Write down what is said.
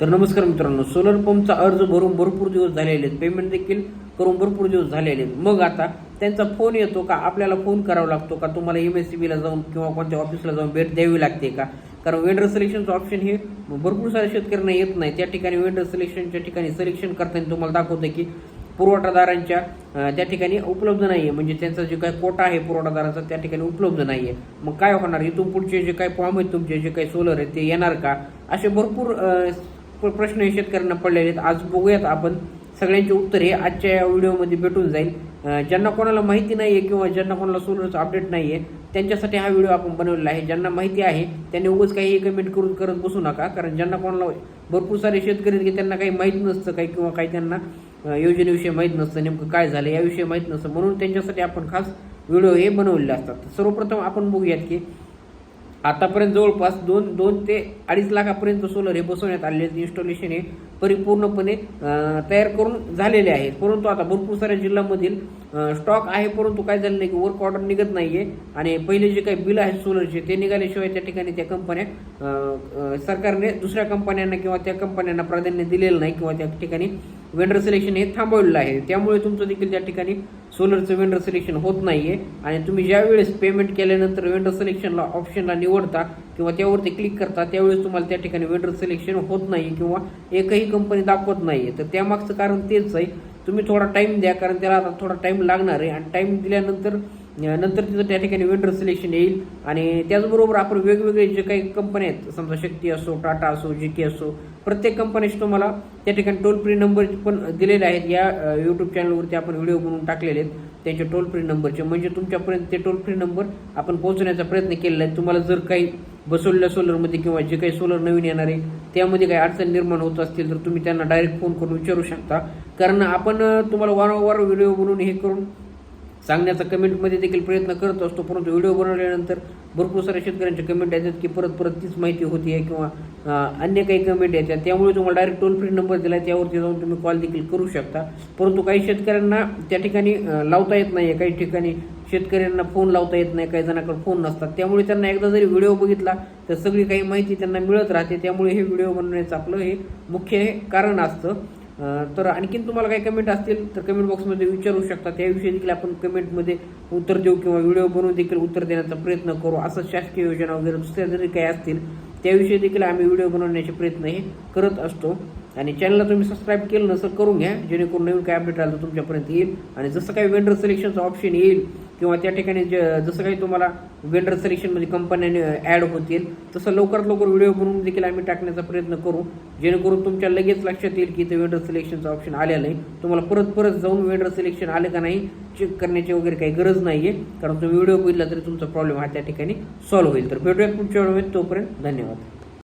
तर नमस्कार मित्रांनो सोलर पंपचा अर्ज भरून भरपूर दिवस झालेले आहेत. पेमेंट देखील करून भरपूर दिवस झालेले आहेत. मग आता त्यांचा फोन येतो का? आपल्याला फोन करावा लागतो का? तुम्हाला एम एस सी बीला जाऊन किंवा कोणत्या ऑफिसला जाऊन भेट द्यावी लागते का? कारण वेंडर सिलेक्शनचं ऑप्शन हे भरपूर साऱ्या शेतकऱ्यांना येत नाही. त्या ठिकाणी वेंडर सिलेक्शनच्या ठिकाणी सिलेक्शन करताना तुम्हाला दाखवतं की पुरवठादारांच्या त्या ठिकाणी उपलब्ध नाही आहे म्हणजे त्यांचा जे काही कोटा आहे पुरवठादारांचा त्या ठिकाणी उपलब्ध नाही आहे मग काय होणार? इथून पुढचे जे काही फॉर्म आहेत तुमचे जे काही सोलर आहेत ते येणार का? असे भरपूर प्रश्न हे शेतकऱ्यांना पडलेले आहेत. आज बघूयात आपण. सगळ्यांचे उत्तर हे आजच्या या व्हिडिओमध्ये भेटून जाईल. ज्यांना कोणाला माहिती नाही आहे किंवा ज्यांना कोणाला सोलरचं अपडेट नाही आहे त्यांच्यासाठी हा व्हिडिओ आपण बनवलेला आहे. ज्यांना माहिती आहे त्यांनी उगाच काही कमेंट करून करत बसू नका. कारण ज्यांना कोणाला भरपूर सारे शेतकरी आहेत की त्यांना काही माहीत नसतं काही किंवा काही त्यांना योजनेविषयी माहीत नसतं. नेमकं काय झालं याविषयी माहीत नसतं. म्हणून त्यांच्यासाठी आपण खास व्हिडिओ हे बनवलेले असतात. सर्वप्रथम आपण बघूयात की आतापर्यंत जवळपास दोन दोन ते अडीच लाखापर्यंत सोलर हे बसवण्यात आलेले इन्स्टॉलेशन हे परिपूर्णपणे तयार करून झालेले आहेत. परंतु आता भरपूर साऱ्या जिल्ह्यामधील स्टॉक आहे परंतु काय झालं नाही की वर्क ऑर्डर निघत नाहीये. आणि पहिले जे काही बिल आहेत सोलरचे ते निघाल्याशिवाय त्या ठिकाणी त्या कंपन्या सरकारने दुसऱ्या कंपन्यांना किंवा त्या कंपन्यांना प्राधान्य दिलेलं नाही किंवा त्या ठिकाणी वेंडर सिलेक्शन हे थांबवलेलं आहे. त्यामुळे तुमचं देखील त्या ठिकाणी सोलरचं वेंडर सिलेक्शन होत नाही आहे आणि तुम्ही ज्यावेळेस पेमेंट केल्यानंतर वेंडर सिलेक्शनला ऑप्शनला निवडता किंवा त्यावरती क्लिक करता त्यावेळेस तुम्हाला त्या ठिकाणी वेंडर सिलेक्शन होत नाही किंवा एकही कंपनी दाखवत नाही आहे तर त्यामागचं कारण तेच आहे. तुम्ही थोडा टाईम द्या कारण त्याला आता थोडा टाईम लागणार आहे. आणि टाईम दिल्यानंतर नंतर तिथं त्या ठिकाणी वेंडर सिलेक्शन येईल. आणि त्याचबरोबर आपण वेगवेगळे जे काही कंपन्या आहेत समजा शक्ती असो टाटा असो जी के असो प्रत्येक कंपनीशी तुम्हाला त्या ठिकाणी टोल फ्री नंबर पण दिलेले आहेत. या यूट्यूब चॅनलवरती आपण व्हिडिओ बनवून टाकलेले आहेत. त्यांचे टोल फ्री नंबरचे म्हणजे तुमच्यापर्यंत ते टोल फ्री नंबर आपण पोहोचण्याचा प्रयत्न केलेला आहे. तुम्हाला जर काही बसवलेल्या सोलरमध्ये किंवा जे काही सोलर नवीन येणार आहे त्यामध्ये काही अडचण निर्माण होत असतील तर तुम्ही त्यांना डायरेक्ट फोन करून विचारू शकता. कारण आपण तुम्हाला वारंवार व्हिडिओ बनवून हे करून सांगण्याचा कमेंटमध्ये देखील प्रयत्न करत असतो. परंतु व्हिडिओ बनवल्यानंतर भरपूर साऱ्या शेतकऱ्यांच्या कमेंट येतात की परत परत तीच माहिती होती आहे किंवा अन्य काही कमेंट येतात. त्यामुळे तुम्हाला डायरेक्ट टोल फ्री नंबर दिला आहे त्यावरती जाऊन तुम्ही कॉल देखील करू शकता. परंतु काही शेतकऱ्यांना त्या ठिकाणी लावता येत नाही काही ठिकाणी शेतकऱ्यांना फोन लावता येत नाही. काही जणांकडे फोन नसतात. त्यामुळे त्यांना एकदा जरी व्हिडिओ बघितला तर सगळी काही माहिती त्यांना मिळत राहते. त्यामुळे हे व्हिडिओ बनवण्याचं आपलं हे मुख्य हे कारण असतं. तर आणखीन तुम्हाला काही कमेंट असतील तर कमेंट बॉक्समध्ये विचारू शकता. त्याविषयी देखील आपण कमेंटमध्ये उत्तर देऊ किंवा व्हिडिओ बनवून देखील उत्तर देण्याचा प्रयत्न करू. असं शासकीय योजना वगैरे दुसऱ्या जरी काही असतील त्याविषयी देखील आम्ही व्हिडिओ बनवण्याचे प्रयत्न हे करत असतो. आणि चॅनलला तुम्ही सबस्क्राईब केलं नसेल करून घ्या. जेणेकरून नवीन काय अपडेट आलं तर तुमच्यापर्यंत येईल. आणि जसं काही वेंडर सिलेक्शनचं ऑप्शन येईल किंवा त्या ठिकाणी ज जसं काही तुम्हाला वेंडर सिलेक्शनमध्ये कंपन्याने ॲड होतील तसं लवकरात लवकर व्हिडिओ बनवून देखील आम्ही टाकण्याचा प्रयत्न करू. जेणेकरून तुमच्या लगेच लक्षात येईल की इथे वेंडर सिलेक्शनचं ऑप्शन आलेलं आहे. तुम्हाला परत परत जाऊन वेंडर सिलेक्शन आलं का नाही चेक करण्याची वगैरे काही गरज नाही आहे कारण तुम्ही व्हिडिओ बघितला तरी तुमचा प्रॉब्लेम हा त्या ठिकाणी सॉल्व्ह होईल. तर भेटूया पुढच्या वेळेमध्ये. तोपर्यंत धन्यवाद.